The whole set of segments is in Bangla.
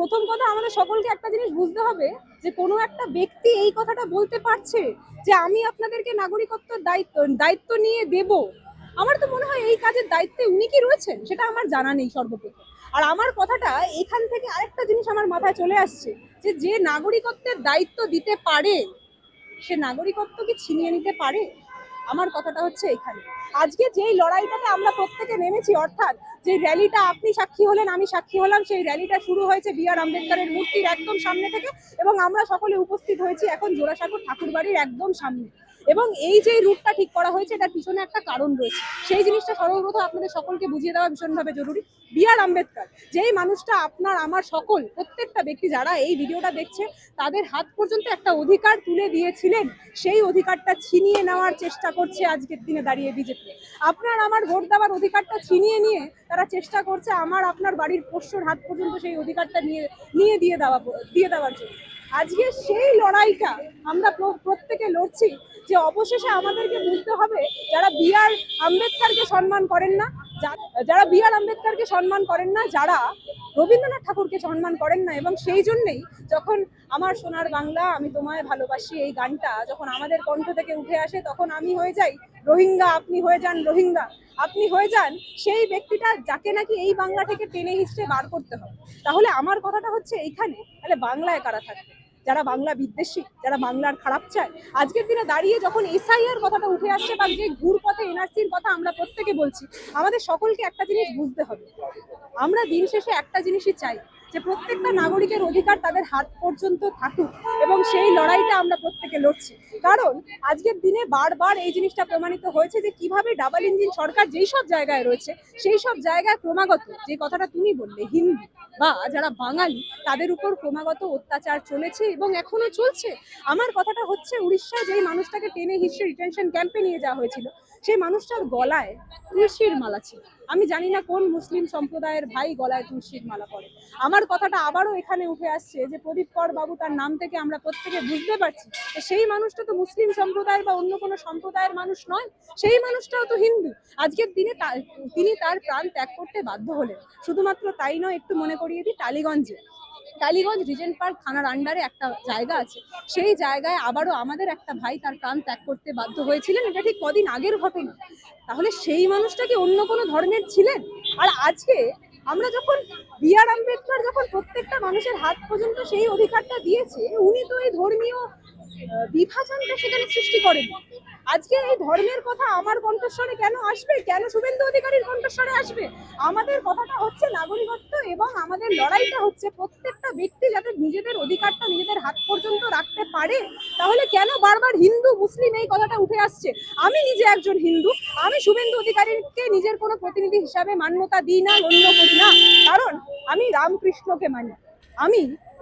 প্রথম কথা আমাদের সকলকে একটা জিনিস বুঝতে হবে যে কোনো একটা ব্যক্তি এই কথাটা বলতে পারছে যে আমি আপনাদেরকে নাগরিকত্ব দায়িত্ব দায়িত্ব নিয়ে দেব। আমার তো মনে হয় এই কাজের দায়িত্বে উনি কি রয়েছেন সেটা আমার জানা নেই সর্বপ্রথম। আর আমার কথাটা এখান থেকে আরেকটা জিনিস আমার মাথায় চলে আসছে যে যে নাগরিকত্বের দায়িত্ব দিতে পারে, সে নাগরিকত্ব কি ছিনিয়ে নিতে পারে? আমার কথাটা হচ্ছে এখানে। আজকে যেই লড়াইটাতে আমরা প্রত্যেকে নেমেছি, অর্থাৎ যে র্যালিটা আপনি সাক্ষী হলেন, আমি সাক্ষী হলাম, সেই র্যালিটা শুরু হয়েছে বি আর আম্বেদকরের মূর্তির একদম সামনে থেকে এবং আমরা সকলে উপস্থিত হয়েছি এখন জোড়াসাঁকো ঠাকুরবাড়ির একদম সামনে। এবং এই যে রুটটা ঠিক করা হয়েছে, এটার পিছনে একটা কারণ রয়েছে। সেই জিনিসটা সর্বপ্রথম আপনাদের সকলকে বুঝিয়ে দেওয়া ভীষণভাবে জরুরি। বি আর আম্বেদকর, যেই মানুষটা আপনার, আমার সকল, প্রত্যেকটা ব্যক্তি যারা এই ভিডিওটা দেখছে, তাদের হাত পর্যন্ত একটা অধিকার তুলে দিয়েছিলেন। সেই অধিকারটা ছিনিয়ে নেওয়ার চেষ্টা করছে আজকের দিনে দাঁড়িয়ে বিজেপি। আপনার, আমার ভোট দেওয়ার অধিকারটা ছিনিয়ে নিয়ে তারা চেষ্টা করছে আমার, আপনার বাড়ির পোষ্যর হাত পর্যন্ত সেই অধিকারটা নিয়ে নিয়ে দিয়ে দেওয়া, দিয়ে দেওয়ার জন্য। আজকে সেই লড়াইটা আমরা প্র- প্রত্যেকে লড়ছি যে অবশেষে আমাদেরকে বুঝতে হবে যারা বি আর আম্বেদকরকে সম্মান করেন না যারা বি আর আম্বেদকরকে সম্মান করেন না, যারা রবীন্দ্রনাথ ঠাকুরকে সম্মান করেন না, এবং সেই জন্যেই যখন আমার সোনার বাংলা, আমি তোমায় ভালোবাসি এই গানটা, যখন আমাদের কণ্ঠ থেকে উঠে আসে, তখন আমি হয়ে যাই রোহিঙ্গা, আপনি হয়ে যান রোহিঙ্গা। আপনি হয়ে যান সেই ব্যক্তিটা যাকে নাকি এই বাংলা থেকে টেনে হিসেবে বার করতে হবে। তাহলে আমার কথাটা হচ্ছে এইখানে, তাহলে বাংলায় কারা থাকবে? যারা বাংলা বিদ্বেষী, যারা বাংলার খারাপ চায়, আজকের দিনে দাঁড়িয়ে যখন এসআইআর কথাটা উঠে আসছে বা যে ঘুর পথে এনআরসির কথা আমরা প্রত্যেকে বলছি, আমাদের সকলকে একটা জিনিস বুঝতে হবে। আমরা দিন শেষে একটা জিনিসই চাই যে প্রত্যেকটা নাগরিকের অধিকার তাদের হাত পর্যন্ত থাকুক এবং সেই লড়াইটা আমরা প্রত্যেকে লড়ছি। কারণ আজকের দিনে বারবার এই জিনিসটা প্রমাণিত হয়েছে যে কীভাবে ডাবল ইঞ্জিন সরকার যেই সব জায়গায় রয়েছে, সেই সব জায়গায় ক্রমাগত, যে কথাটা তুমি বললে, হিন্দি বা যারা বাঙালি, তাদের উপর ক্রমাগত অত্যাচার চলেছে এবং এখনও চলছে। আমার কথাটা হচ্ছে উড়িষ্যায় যেই মানুষটাকে টেনে হিসেবে রিটেনশন ক্যাম্পে নিয়ে যাওয়া হয়েছিল, সেই মানুষটার গলায় তুলসীর মালা ছিল। আমি জানি না কোন মুসলিম সম্প্রদায়ের ভাই গলায় তুলসীর মালা পরে। আমার কথাটা আবারও এখানে উঠে আসছে যে প্রদীপ কর বাবু তার নাম থেকে আমরা প্রত্যেকে বুঝতে পারছি সেই মানুষটা তো মুসলিম সম্প্রদায়ের বা অন্য কোনো সম্প্রদায়ের মানুষ নয়, সেই মানুষটাও তো হিন্দু। আজকের দিনে তিনি তার প্রাণ ত্যাগ করতে বাধ্য হলেন। শুধুমাত্র তাই নয়, একটু মনে করিয়ে দিই, টালিগঞ্জে। টালিগঞ্জ রিজেন্ট পার্ক থানার আন্ডারে একটা জায়গা আছে। সেই জায়গায় আবারও আমাদের একটা ভাই তার প্রাণ ত্যাগ করতে বাধ্য হয়েছিলেন। এটা ঠিক কদিন আগের ঘটনা। তাহলে সেই মানুষটা কি অন্য কোনো ধর্মের ছিলেন? আর আজকে আমরা যখন বি আর আম্বেদকর যখন প্রত্যেকটা মানুষের হাত পর্যন্ত সেই অধিকারটা দিয়েছে, উনি তো এই ধর্মীয় বিভাজনটা সেখানে সৃষ্টি করেন আজকে এই ধর্মের কথা আমার কণ্ঠস্বরে কেন আসবে? কেন শুভেন্দু অধিকারীর কণ্ঠস্বরে আসবে? আমাদের কথাটা হচ্ছে নাগরিকত্ব এবং আমাদের লড়াইটা হচ্ছে প্রত্যেকটা ব্যক্তি যাতে নিজেদের অধিকারটা নিজেদের হাত পর্যন্ত রাখতে পারে। তাহলে কেন বারবার হিন্দু, মুসলিম এই কথাটা উঠে আসছে? আমি নিজে একজন হিন্দু। আমি শুভেন্দু অধিকারীকে নিজের কোনো প্রতিনিধি হিসাবে মান্যতা দিই না গণ্য করি না। কারণ আমি রামকৃষ্ণকে মানি। আমি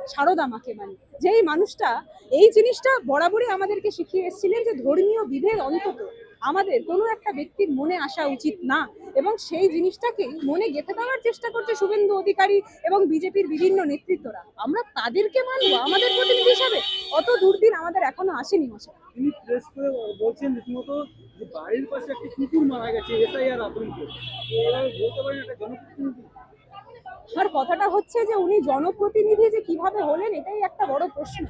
সারদা মাকে মানি। যেই মানুষটা, এই জিনিসটা বরাবরই আমাদেরকে শিখিয়ে এসেছিলেন যে ধর্মীয় বিভেদ অন্তত আমাদের কোনো একটা ব্যক্তির মনে আসা উচিত না। এবং সেই জিনিসটাকে মনে গেঁথে দেওয়ার চেষ্টা করছে শুভেন্দু অধিকারী এবং বিজেপির বিভিন্ন নেতৃত্বরা। আমরা তাদেরকে মানবো, আমাদের প্রতিনিধি হিসাবে। অত দুর্দিন আমাদের এখনও আসেনি মশাই। তিনি প্রেস করে বলছেন রীতিমতো যে বাড়ির পাশে একটা কুকুর মারা গেছে, এসআইআর আতঙ্কে। এরা বলতে পারেন একটা জনপ্রতিনিধি। আমার কথাটা হচ্ছে যে উনি জনপ্রতিনিধি যে কীভাবে হলেন, এটাই একটা বড় প্রশ্ন।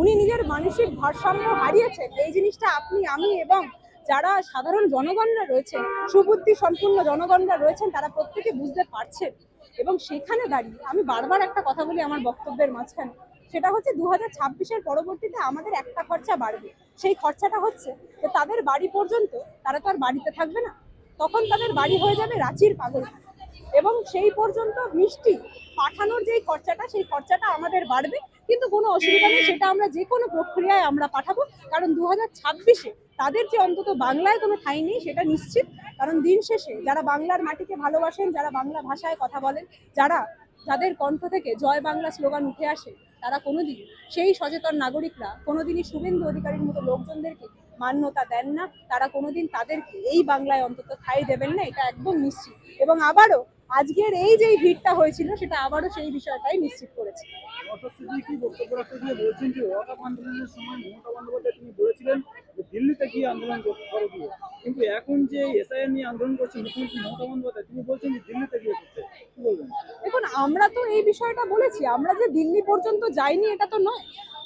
উনি নিজের মানসিক ভারসাম্য হারিয়েছেন। এই জিনিসটা আপনি, আমি এবং যারা সাধারণ জনগণরা রয়েছেন, সুবুদ্ধি সম্পূর্ণ জনগণরা রয়েছেন, তারা প্রত্যেকে বুঝতে পারছেন। এবং সেখানে দাঁড়িয়ে আমি বারবার একটা কথা বলি আমার বক্তব্যের মাঝখানে। সেটা হচ্ছে দু হাজার ছাব্বিশের পরবর্তীতে আমাদের একটা খরচা বাড়বে। সেই খরচাটা হচ্ছে যে তাদের বাড়ি পর্যন্ত তারা তো আর বাড়িতে থাকবে না। তখন তাদের বাড়ি হয়ে যাবে রাঁচির পাগল এবং সেই পর্যন্ত মিষ্টি পাঠানোর যেই খরচাটা, সেই খরচাটা আমাদের বাড়বে। কিন্তু কোনো অসুবিধা নেই, সেটা আমরা যে কোনো প্রক্রিয়ায় আমরা পাঠাবো। কারণ দু হাজার ছাব্বিশে তাদের যে অন্তত বাংলায় কোনো ঠাঁই নেই, সেটা নিশ্চিত। কারণ দিন শেষে যারা বাংলার মাটিকে ভালোবাসেন, যারা বাংলা ভাষায় কথা বলেন, যারা যাদের কণ্ঠ থেকে জয় বাংলা স্লোগান উঠে আসে, তারা কোনোদিন সেই সচেতন নাগরিকরা, কোনোদিনই শুভেন্দু অধিকারীর মতো লোকজনদেরকে মান্যতা দেন না তারা কোনোদিন তাদেরকে এই বাংলায় অন্তত ঠাঁই দেবেন না এটা একদম নিশ্চিত। এবং আবারও আজকের এই যে ভিড়টা হয়েছিল সেটা আবারও সেই বিষয়টাই নিশ্চিত করেছে। দিল্লিতে গিয়ে আন্দোলন করো দিয়ে কিন্তু এখন যে নিয়ে আন্দোলন করছে মুখ্যমন্ত্রী মমতা বন্দ্যোপাধ্যায় তিনি বলছেন যে দিল্লিতে গিয়ে করতে। কি বলবেন? দেখুন আমরা তো এই বিষয়টা বলেছি আমরা যে দিল্লি পর্যন্ত যাইনি এটা তো নয়।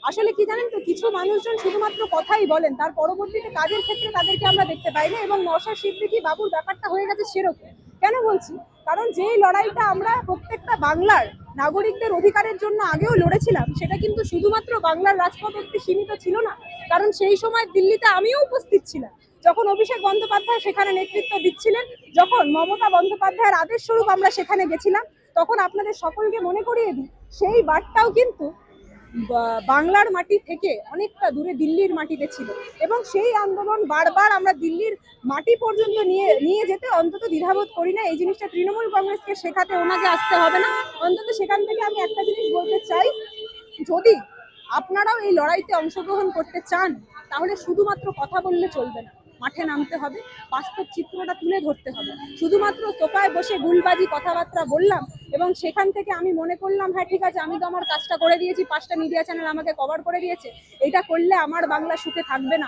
আসলে কি জানেন তো, কিছু মানুষজন শুধুমাত্র কথাই বলেন, তার পরবর্তীতে কাজের ক্ষেত্রে তাদেরকে আমরা দেখতে পাই না এবং নশা সিদ্দিকি বাবুর ব্যাপারটা হয়ে গেছে সেরকম। কেন বলছি? কারণ যেই লড়াইটা আমরা প্রত্যেকটা বাংলার নাগরিকদের অধিকারের জন্য আগেও লড়েছিলাম, সেটা কিন্তু শুধুমাত্র বাংলার রাজপথ অব্দি সীমিত ছিল না। কারণ সেই সময় দিল্লিতে আমিও উপস্থিত ছিলাম। যখন অভিষেক বন্দ্যোপাধ্যায় সেখানে নেতৃত্ব দিচ্ছিলেন, যখন মমতা বন্দ্যোপাধ্যায়ের আদেশ স্বরূপ আমরা সেখানে গেছিলাম, তখন আপনাদের সকলকে মনে করিয়ে দিই, সেই বার্তাও কিন্তু বাংলার মাটি থেকে অনেকটা দূরে দিল্লির মাটিতে ছিল। এবং সেই আন্দোলন বারবার আমরা দিল্লির মাটি পর্যন্ত নিয়ে নিয়ে যেতে অন্তত দ্বিধাবোধ করি না। এই জিনিসটা তৃণমূল কংগ্রেসকে শেখাতে ওনাকে আসতে হবে না। অন্তত সেখান থেকে আমি একটা জিনিস বলতে চাই, যদি আপনারাও এই লড়াইতে অংশগ্রহণ করতে চান, তাহলে শুধুমাত্র কথা বললে চলবে না। মাঠে নামতে হবে, বাস্তব চিত্রটা তুলে ধরতে হবে। শুধুমাত্র সোফায় বসে গুলবাজি কথাবার্তা বললাম এবং সেখান থেকে আমি মনে করলাম হ্যাঁ ঠিক আছে, আমি তো আমার কাজটা করে দিয়েছি, পাঁচটা মিডিয়া চ্যানেল আমাকে কভার করে দিয়েছে। এটা করলে আমার বাংলা সুখে থাকবে না।